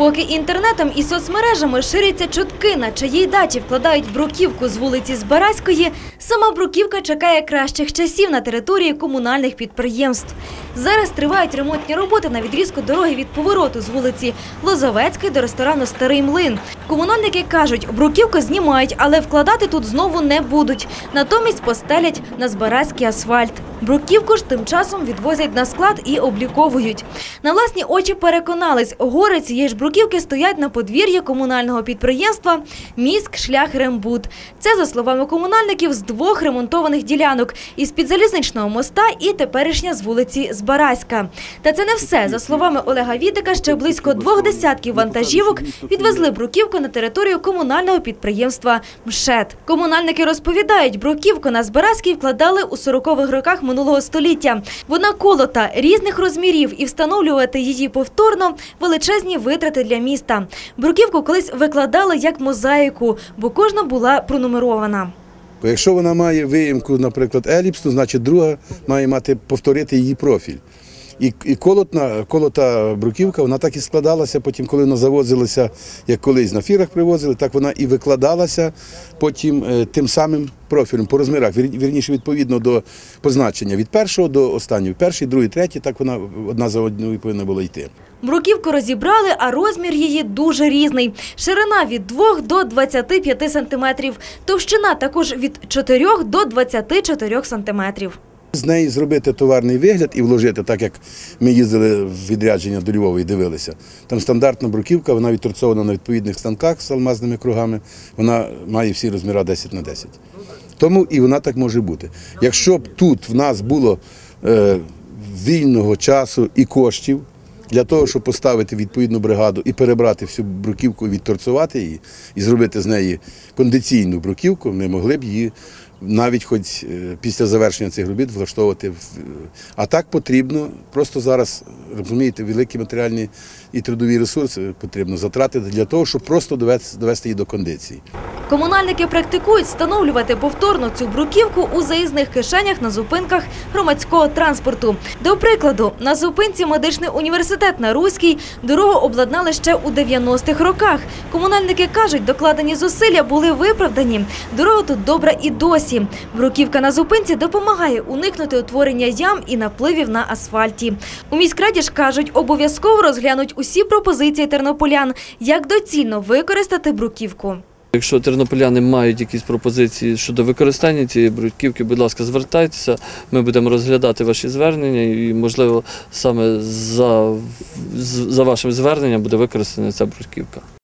Поки інтернетом і соцмережами ширяться чутки, на чиїй даті вкладають бруківку з вулиці Збаразької, сама бруківка чекає кращих часів на території комунальних підприємств. Зараз тривають ремонтні роботи на відрізку дороги від повороту з вулиці Лозовецької до ресторану Старий Млин. Комунальники кажуть, бруківку знімають, але вкладати тут знову не будуть. Натомість постелять на Збаразький асфальт. Бруківку ж тим часом відвозять на склад і обліковують. На власні очі переконались, гори цієї ж бруківки стоять на подвір'ї комунального підприємства «Міськ шлях Рембуд». Це, за словами комунальників, з двох ремонтованих ділянок – із підзалізничного моста і теперішня з вулиці Збаразька. Та це не все. За словами Олега Вітика, ще близько двох десятків вантажівок відвезли бруківку на територію комунального підприємства «МШЕТ». Комунальники розповідають, бруківку на Збаразькій вкладали у 40-х роках минулого століття. Вона колота різних розмірів і встановлювати її повторно – величезні витрати для міста. Бруківку колись викладали як мозаїку, бо кожна була пронумерована. Якщо вона має виїмку, наприклад, еліпс, то значить друга має мати повторити її профіль. І, і колотна, колота бруківка, вона так і складалася. Потім, коли вона завозилася, як колись на фірах привозили, так вона і викладалася потім е, тим самим профілем по розмірах. Вір- Вірніше, відповідно до позначення від першого до останнього. Перший, другий, третій, так вона одна за одною повинна була йти. Бруківку розібрали, а розмір її дуже різний. Ширина від 2 до 25 сантиметрів. Товщина також від 4 до 24 сантиметрів. З неї зробити товарний вигляд і вложити, так як ми їздили в відрядження до Львова і дивилися. Там стандартна бруківка, вона відторцована на відповідних станках з алмазними кругами. Вона має всі розміри 10 на 10. Тому і вона так може бути. Якщо б тут в нас було е, вільного часу і коштів для того, щоб поставити відповідну бригаду і перебрати всю бруківку, відторцувати її і зробити з неї кондиційну бруківку, ми могли б її навіть хоч е, після завершення цих робіт влаштовувати. в- А так потрібно просто зараз, розумієте, великі матеріальні і трудові ресурси потрібно затратити для того, щоб просто довести її до кондиції. Комунальники практикують встановлювати повторно цю бруківку у заїзних кишенях на зупинках громадського транспорту. До прикладу, на зупинці медичний університет на Руській дорогу обладнали ще у 90-х роках. Комунальники кажуть, докладені зусилля були виправдані. Дорога тут добра і досі. Бруківка на зупинці допомагає уникнути утворення ям і напливів на асфальті. У міськраді ж кажуть, обов'язково розглянуть усі пропозиції тернополян, як доцільно використати бруківку. Якщо тернополяни мають якісь пропозиції щодо використання цієї бруківки, будь ласка, звертайтеся. Ми будемо розглядати ваші звернення, і можливо саме за, за вашим зверненням буде використана ця бруківка.